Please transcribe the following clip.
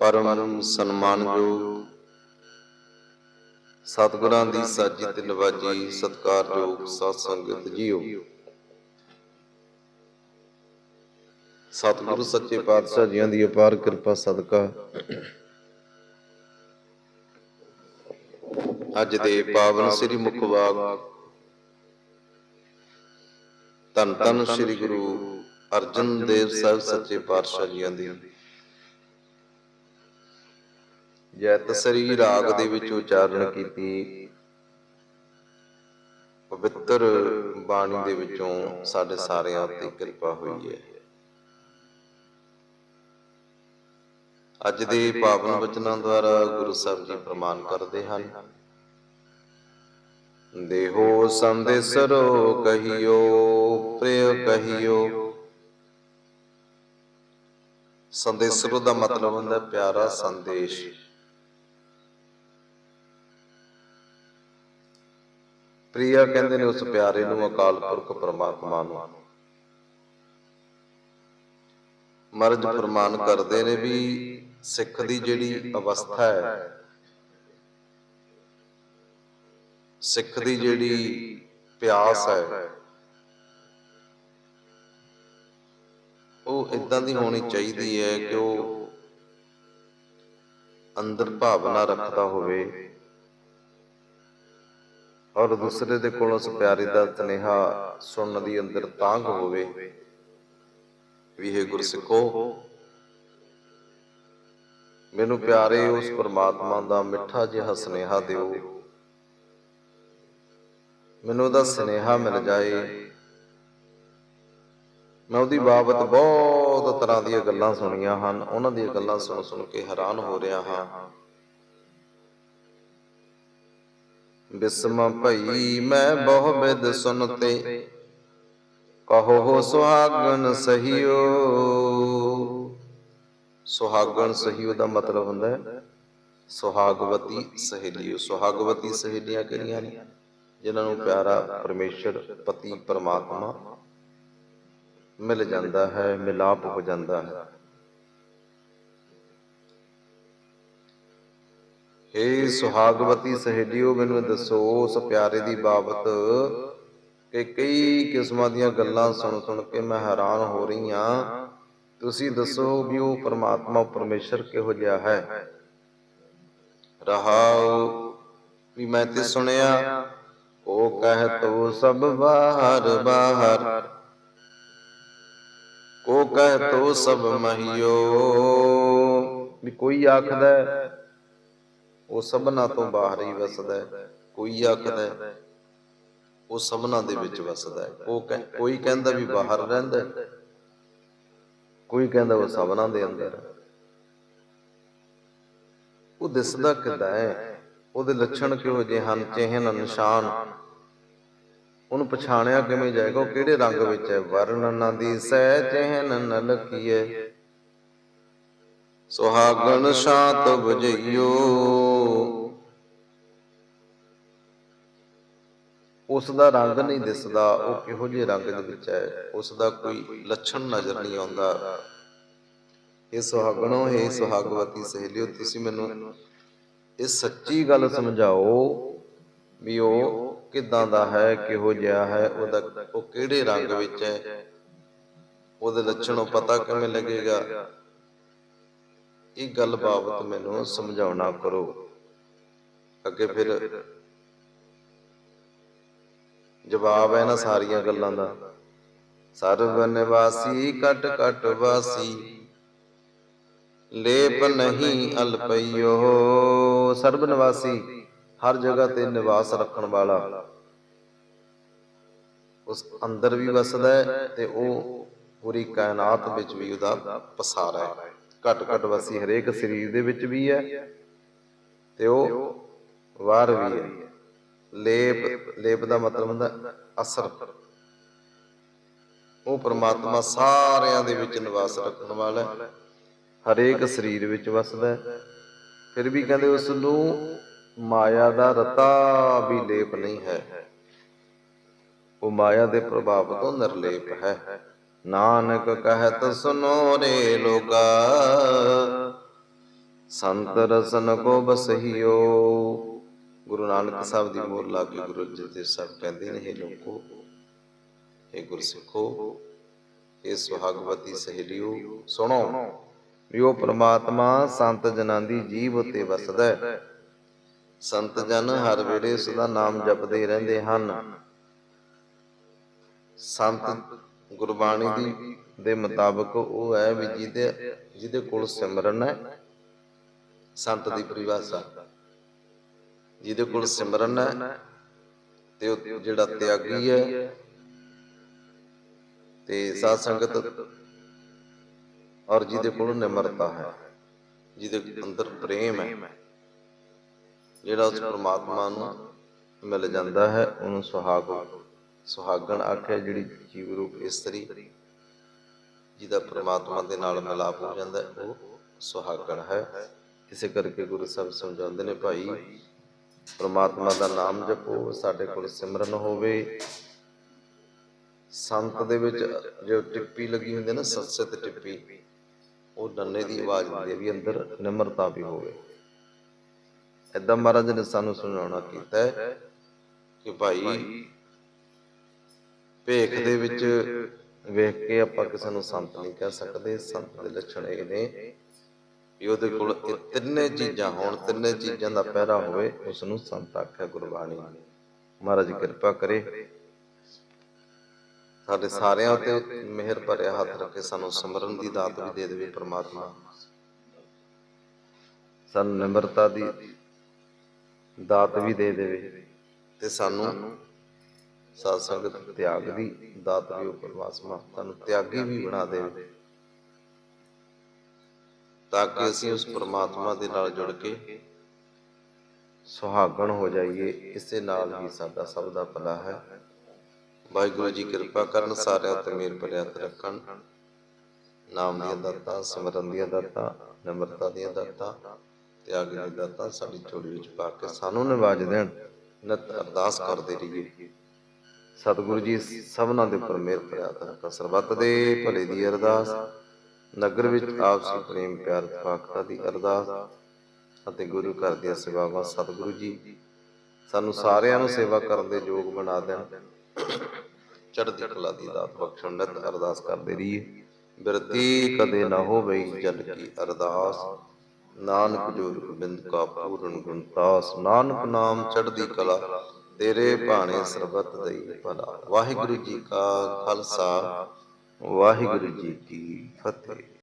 ਪਰਮ ਸਨਮਾਨਯੋਗ ਸਤਿਗੁਰਾਂ ਦੀ ਸਾਜੀ ਤੇ ਨਵਾਜੀ ਸਤਿਕਾਰਯੋਗ ਸਾਧ ਸੰਗਤ ਜੀਓ। ਸਤਿਗੁਰੂ ਸੱਚੇ ਪਾਤਸ਼ਾਹ ਜੀਆਂ ਦੀ ਅਪਾਰ ਕਿਰਪਾ ਸਦਕਾ। ਅੱਜ ਦੇ ਪਾਵਨ ਸ੍ਰੀ ਮੁਖਵਾਕ ਧੰਨ ਧੰਨ ਸ੍ਰੀ ਗੁਰੂ ਅਰਜਨ ਦੇਵ ਸਾਹਿਬ ਸੱਚੇ ਪਾਤਸ਼ਾਹ ਜੀਆਂ ਦੀ। ਜੈਤ ਸ੍ਰੀ ਰਾਗ ਦੇ ਵਿੱਚ ਉਚਾਰਨ ਕੀਤੀ। ਪਵਿੱਤਰ ਬਾਣੀ ਦੇ ਵਿੱਚੋਂ ਸਾਡੇ ਸਾਰਿਆਂ ਉੱਤੇ ਕਿਰਪਾ ਹੋਈ ਹੈ। ਅੱਜ ਦੇ ਪਾਵਨ ਬਚਨਾਂ ਦੁਆਰਾ ਗੁਰੂ ਸਾਹਿਬ ਜੀ ਪ੍ਰਮਾਨ ਕਰਦੇ ਹਨ। ਦੇਹੋ ਸੰਦੇਸਰੋ ਕਹੀਓ ਪ੍ਰਿਯ ਕਹੀਓ। ਸੰਦੇਸਰੋ ਦਾ ਮਤਲਬ ਹੁੰਦਾ ਪਿਆਰਾ ਸੰਦੇਸ਼। ਪ੍ਰਿਆ ਕਹਿੰਦੇ ਨੇ ਉਸ ਪਿਆਰੇ ਨੂੰ ਅਕਾਲ ਪੁਰਖ ਪਰਮਾਤਮਾ ਨੂੰ। ਮਰਜ ਫਰਮਾਨ ਕਰਦੇ ਨੇ ਵੀ ਸਿੱਖ ਦੀ ਜਿਹੜੀ ਅਵਸਥਾ ਹੈ, ਸਿੱਖ ਦੀ ਜਿਹੜੀ ਪਿਆਸ ਹੈ, ਉਹ ਇਦਾਂ ਦੀ ਹੋਣੀ ਚਾਹੀਦੀ ਹੈ ਕਿ ਉਹ ਅੰਦਰ ਭਾਵਨਾ ਰੱਖਦਾ ਹੋਵੇ। ਔਰ ਦੂਸਰੇ ਦੇ ਕੋਲ ਉਸ ਪਿਆਰੇ ਦਾ ਤਨੇਹਾ ਸੁਣਨ ਦੀ ਅੰਦਰ ਤਾਂਗ ਹੋਵੇ। ਵੀ ਇਹ ਗੁਰਸਿੱਖੋ ਮੈਨੂੰ ਪਿਆਰੇ ਉਸ ਪਰਮਾਤਮਾ ਦਾ ਮਿੱਠਾ ਜਿਹਾ ਸੁਨੇਹਾ ਦਿਓ। ਮੈਨੂੰ ਉਹਦਾ ਸੁਨੇਹਾ ਮਿਲ ਜਾਏ। ਮੈਂ ਉਹਦੀ ਬਾਬਤ ਬਹੁਤ ਤਰ੍ਹਾਂ ਦੀਆਂ ਗੱਲਾਂ ਸੁਣੀਆਂ ਹਨ, ਉਹਨਾਂ ਦੀਆਂ ਗੱਲਾਂ ਸੁਣ ਸੁਣ ਕੇ ਹੈਰਾਨ ਹੋ ਰਿਹਾ ਹਾਂ। ਬਿਸਮ ਭਈ, ਮੈਂ ਬਹੁ ਬਿਦ ਸੁਨਤੇ। ਕਹੋ ਹੋ ਸਹੀਓ। ਸੁਹਾਗਣ ਸਹੀਓ ਦਾ ਮਤਲਬ ਹੁੰਦਾ ਹੈ, ਸੁਹਾਗਵਤੀ ਸਹੇਲੀਓ। ਸੁਹਾਗਵਤੀ ਸਹੇਲੀਆਂ ਕਿਹੜੀਆਂ ਨੇ? ਜਿਨ੍ਹਾਂ ਨੂੰ ਪਿਆਰਾ ਪਰਮੇਸ਼ਰ, ਪਤੀ, ਪਰਮਾਤਮਾ ਮਿਲ ਜਾਂਦਾ ਹੈ, ਮਿਲਾਪ ਹੋ ਜਾਂਦਾ ਹੈ। ਏ ਸੁਹਾਗਵਤੀ ਸਹੇਲਿਓ, ਮੈਨੂੰ ਦੱਸੋ ਉਸ ਪਿਆਰੇ ਦੀ ਬਾਬਤ ਕਿ ਕਈ ਕਿਸਮਾਂ ਦੀਆਂ ਗੱਲਾਂ ਸੁਣ ਸੁਣ ਕੇ ਮੈਂ ਹੈਰਾਨ ਹੋ ਰਹੀ ਹਾਂ। ਤੁਸੀਂ ਦੱਸੋ ਵੀ ਉਹ ਪਰਮਾਤਮਾ ਪਰਮੇਸ਼ਰ ਕਿਹੋ ਜਿਹਾ ਹੈ? ਰਹਾਉ ਵੀ ਮੈਂ ਤੇ ਸੁਣਿਆ, ਉਹ ਕਹਿ ਤੋ ਸਭ ਬਾਹਰ ਬਾਹਰ। ਕੋ ਕਹਿ ਤੋ ਸਭ ਮਹਿਓ, ਵੀ ਕੋਈ ਆਖਦਾ ਉਹ ਸਭਨਾ ਤੋਂ ਬਾਹਰ ਹੀ ਵਸਦਾ ਹੈ ਕੋਈ ਆਖਦਾ ਉਹ ਸਭਨਾ ਦੇ ਵਿੱਚ ਵਸਦਾ ਹੈ। ਉਹ ਕੋਈ ਕਹਿੰਦਾ ਵੀ ਬਾਹਰ ਰਹਿੰਦਾ ਹੈ, ਕੋਈ ਕਹਿੰਦਾ ਉਹ ਸਭਨਾ ਦੇ ਅੰਦਰ ਉਹ ਦਿਸਦਾ ਕਿੱਦਾਂ ਹੈ? ਉਹਦੇ ਲੱਛਣ ਕਿਹੋ ਜਿਹੇ ਹਨ? ਚਿਹਨ ਨਿਸ਼ਾਨ। ਉਹਨੂੰ ਪਛਾਣਿਆ ਕਿਵੇਂ ਜਾਏਗਾ? ਉਹ ਕਿਹੜੇ ਰੰਗ ਵਿੱਚ ਹੈ? ਵਰਨ ਨਾ ਦੀ ਸਹਿ ਚਿਹਨ ਨ ਲਖੀਏ ਸੁਹਾਗਣ ਸ਼ਾਂਤ ਬਜਈਓ ਉਸ ਦਾ ਰੰਗ ਨਹੀਂ ਦਿਸਦਾ ਉਹ ਕਿਹੋ ਜਿਹੇ ਰੰਗ ਦੇ ਵਿੱਚ ਹੈ? ਉਸ ਦਾ ਕੋਈ ਲੱਛਣ ਨਜ਼ਰ ਨਹੀਂ ਆਉਂਦਾ। ਇਹ ਸੁਹਾਗਣੋ ਹੈ ਸੁਹਾਗਵਤੀ ਸਹੇਲਿਓ ਤੁਸੀਂ ਮੈਨੂੰ ਇਹ ਸੱਚੀ ਗੱਲ ਸਮਝਾਓ ਵੀ ਉਹ ਕਿਦਾਂ ਦਾ ਹੈ ਕਿਹੋ ਜਿਹਾ ਹੈ ਉਹਦਾ ਉਹ ਕਿਹੜੇ ਰੰਗ ਵਿੱਚ ਹੈ? ਉਹਦੇ ਲੱਛਣੋਂ ਪਤਾ ਕਿਵੇਂ ਲੱਗੇਗਾ? ਇਹ ਗੱਲ ਬਾਬਤ ਮੈਨੂੰ ਸਮਝਾਉਣਾ ਕਰੋ। ਅੱਗੇ ਫਿਰ ਜਵਾਬ ਹੈ ਨਾ ਸਾਰੀਆਂ ਗੱਲਾਂ ਦਾ। ਸਰਬ ਨਿਵਾਸੀ ਕਟ ਕਟ ਵਾਸੀ, ਲੇਪ ਨਹੀਂ ਅਲਪਈਓ। ਸਰਬ ਨਿਵਾਸੀ ਹਰ ਜਗ੍ਹਾ ਤੇ ਨਿਵਾਸ ਰੱਖਣ ਵਾਲਾ। ਉਸ ਅੰਦਰ ਵੀ ਵਸਦਾ ਹੈ ਤੇ ਉਹ ਪੂਰੀ ਕਾਇਨਾਤ ਵਿੱਚ ਵੀ ਉਹਦਾ ਪਸਾਰਾ ਹੈ। ਘਟ ਘਟ ਵਸੀ ਹਰੇਕ ਸਰੀਰ ਦੇ ਵਿੱਚ ਵੀ ਹੈ ਤੇ ਉਹ ਵਾਰ ਵੀ ਹੈ। ਲੇਪ ਲੇਪ ਦਾ ਮਤਲਬ ਹੁੰਦਾ ਅਸਰ। ਉਹ ਪ੍ਰਮਾਤਮਾ ਸਾਰਿਆਂ ਦੇ ਵਿੱਚ ਨਿਵਾਸ ਰੱਖਣ ਵਾਲਾ ਹੈ। ਹਰੇਕ ਸਰੀਰ ਵਿੱਚ ਵਸਦਾ ਹੈ। ਫਿਰ ਵੀ ਕਹਿੰਦੇ ਉਸ ਨੂੰ ਮਾਇਆ ਦਾ ਰਤਾ ਵੀ ਲੇਪ ਨਹੀਂ ਹੈ। ਉਹ ਮਾਇਆ ਦੇ ਪ੍ਰਭਾਵ ਤੋਂ ਨਿਰਲੇਪ ਹੈ। ਨਾਨਕ ਕਹਿਤ ਸੁਨੋ ਰੇ ਲੋਗਾ ਸੰਤ ਰਸਨ ਕੋ ਬਸਹੀਓ। ਗੁਰੂ ਨਾਨਕ ਸਾਹਿਬ ਦੀ ਮੋਹਰ ਲਾ ਕੇ ਗੁਰੂ ਜੀ ਦੇ ਸਭ ਕਹਿੰਦੇ ਨੇ ਇਹ ਲੋਕੋ ਇਹ ਗੁਰਸਿੱਖੋ ਇਹ ਸੁਹਾਗਵਤੀ ਸਹੇਲਿਓ, ਸੁਣੋ। ਵੀ ਉਹ ਪ੍ਰਮਾਤਮਾ ਸੰਤ ਜਨਾਂ ਦੀ ਜੀਵ ਉਤੇ ਵਸਦਾ ਹੈ। ਸੰਤ ਜਨ ਹਰ ਵੇਲੇ ਉਸ ਦਾ ਨਾਮ ਜਪਦੇ ਰਹਿੰਦੇ ਹਨ। ਸੰਤ ਗੁਰਬਾਣੀ ਦੀ ਦੇ ਮੁਤਾਬਕ ਉਹ ਹੈ ਵੀ ਜਿਹਦੇ ਜਿਹਦੇ ਕੋਲ ਸਿਮਰਨ ਹੈ। ਸੰਤ ਦੀ ਪਰਿਭਾਸ਼ਾ। ਜਿਹਦੇ ਕੋਲ ਸਿਮਰਨ ਹੈ ਤੇ ਉਹ ਜਿਹੜਾ ਤਿਆਗੀ ਹੈ। ਤੇ ਸਾਧ ਸੰਗਤ ਔਰ ਜਿਹਦੇ ਕੋਲ ਨਿਮਰਤਾ ਹੈ। ਜਿਹਦੇ ਅੰਦਰ ਪ੍ਰੇਮ ਹੈ। ਜਿਹੜਾ ਉਸ ਪ੍ਰਮਾਤਮਾ ਨੂੰ ਮਿਲ ਜਾਂਦਾ ਹੈ ਉਹਨੂੰ ਸੁਹਾਗ ਸੁਹਾਗਣ ਆਖਿਆ ਜਿਹੜੀ ਜੀਵ ਰੂਪ ਇਸਤਰੀ। ਜਿਹਦਾ ਪ੍ਰਮਾਤਮਾ ਦੇ ਨਾਲ ਮਿਲਾਪ ਹੋ ਜਾਂਦਾ ਉਹ ਸੁਹਾਗਣ ਹੈ। ਇਸੇ ਕਰਕੇ ਗੁਰੂ ਸਾਹਿਬ ਸਮਝਾਉਂਦੇ ਨੇ ਭਾਈ, ਪ੍ਰਮਾਤਮਾ ਦਾ ਨਾਮ ਜਪੋ, ਸਾਡੇ ਕੋਲ ਸਿਮਰਨ ਹੋਵੇ। ਸੰਤ ਦੇ ਵਿੱਚ ਜੋ ਟਿੱਪੀ ਲੱਗੀ ਹੁੰਦੀ ਹੈ ਨਾ, ਸਤਸਤ ਟਿੱਪੀ, ਉਹ ਨੰਨੇ ਦੀ ਆਵਾਜ਼ ਹੁੰਦੀ ਹੈ ਵੀ ਅੰਦਰ ਨਿਮਰਤਾ ਵੀ ਹੋਵੇ। ਏਦਾਂ ਮਹਾਰਾਜ ਨੇ ਸਾਨੂੰ ਸੁਣਾਉਣਾ ਕੀਤਾ ਹੈ ਕਿ ਭਾਈ, ਭੇਖ ਦੇ ਵਿੱਚ ਵੇਖ ਕੇ ਆਪਾਂ ਕਿਸੇ ਨੂੰ ਸੰਤ ਨਹੀਂ ਕਹਿ ਸਕਦੇ, ਸੰਤ ਦੇ ਲੱਛਣ ਇਹ ਨੇ ਵੀ ਉਹਦੇ ਕੋਲ ਇਹ ਤਿੰਨੇ ਚੀਜ਼ਾਂ ਹੋਣ, ਤਿੰਨੇ ਚੀਜ਼ਾਂ ਦਾ ਪਹਿਰਾ ਹੋਵੇ ਉਸ ਨੂੰ ਸੰਤ ਆਖਿਆ ਗੁਰਬਾਣੀ। ਮਹਾਰਾਜ ਕਿਰਪਾ ਕਰੇ। ਸਾਡੇ ਸਾਰਿਆਂ ਉਤੇ ਮਿਹਰ ਭਰਿਆ ਹੱਥ ਰੱਖੇ ਸਾਨੂੰ ਸਿਮਰਨ ਦੀ ਦਾਤ ਵੀ ਦੇ ਦੇਵੇ ਪ੍ਰਮਾਤਮਾ। ਸਾਨੂੰ ਨਿਮਰਤਾ ਦੀ ਦਾਤ ਵੀ ਦੇ ਦੇਵੇ ਤੇ ਸਾਨੂੰ ਸਾਧ ਸੰਗਤ ਤਿਆਗ ਦੀ ਦਾਤ ਵੀ ਉਹ ਪਰਮਾਤਮਾ ਸਾਨੂੰ ਤਿਆਗੀ ਵੀ ਬਣਾ ਦੇਵੇ। ਤਾਂ ਕਿ ਅਸੀਂ ਉਸ ਪਰਮਾਤਮਾ ਦੇ ਨਾਲ ਜੁੜ ਕੇ ਸੁਹਾਗਣ ਹੋ ਜਾਈਏ। ਇਸੇ ਨਾਲ ਹੀ ਸਾਡਾ ਸਭ ਦਾ ਭਲਾ ਹੈ। ਵਾਹਿਗੁਰੂ ਜੀ ਕਿਰਪਾ ਕਰਨ, ਸਾਰਿਆਂ ਉੱਤੇ ਮਿਹਰ ਭਰਿਆ ਰੱਖਣ। ਨਾਮ ਦੀਆਂ ਦਾਤਾਂ, ਸਿਮਰਨ ਦੀਆਂ ਦਾਤਾਂ, ਨਿਮਰਤਾ ਦੀਆਂ ਦਾਤਾਂ, ਤਿਆਗ ਦੀਆਂ ਦਾਤਾਂ ਸਾਡੀ ਝੋਲੀ ਵਿੱਚ ਪਾ ਕੇ ਸਾਨੂੰ ਨਿਵਾਜ ਦੇਣ। ਨਿਤ ਅਰਦਾਸ ਕਰਦੇ ਰਹੀਏ। ਸਤਿਗੁਰੂ ਜੀ, ਸਭਨਾਂ ਦੇ ਉੱਪਰ ਮਿਹਰ ਭਰਿਆ ਹੱਥ ਰੱਖਣ। ਸਰਬੱਤ ਦੇ ਭਲੇ ਦੀ ਅਰਦਾਸ। ਨਗਰ ਵਿੱਚ ਆਪਸੀ ਪ੍ਰੇਮ ਪਿਆਰ ਪਾਕਤਾ ਦੀ ਅਰਦਾਸ ਅਤੇ ਗੁਰੂ ਘਰ ਦੀਆਂ ਸੇਵਾਵਾਂ। ਸਤਿਗੁਰੂ ਜੀ, ਸਾਨੂੰ ਸਾਰਿਆਂ ਨੂੰ ਸੇਵਾ ਕਰਨ ਦੇ ਯੋਗ ਬਣਾ ਦੇਣ। ਚੜ੍ਹਦੀ ਕਲਾ ਦੀ ਦਾਤ ਬਖਸ਼ਣ, ਨਿਤ ਅਰਦਾਸ ਕਰਦੇ ਰਹੀਏ। ਬਿਰਤੀ ਕਦੇ ਨਾ ਹੋਵੇ ਜਲ ਕੀ ਅਰਦਾਸ। ਨਾਨਕ ਜੋਰ ਗੋਬਿੰਦ ਕਾ ਪੂਰਨ ਗੁਣਤਾਸ ਨਾਨਕ ਨਾਮ ਚੜ੍ਹਦੀ ਕਲਾ, ਤੇਰੇ ਭਾਣੇ ਸਰਬਤ ਦਈ ਭਲਾ। ਵਾਹਿਗੁਰੂ ਜੀ ਕਾ ਖਾਲਸਾ। ਵਾਹਿਗੁਰੂ ਜੀ ਕੀ ਫਤਿਹ।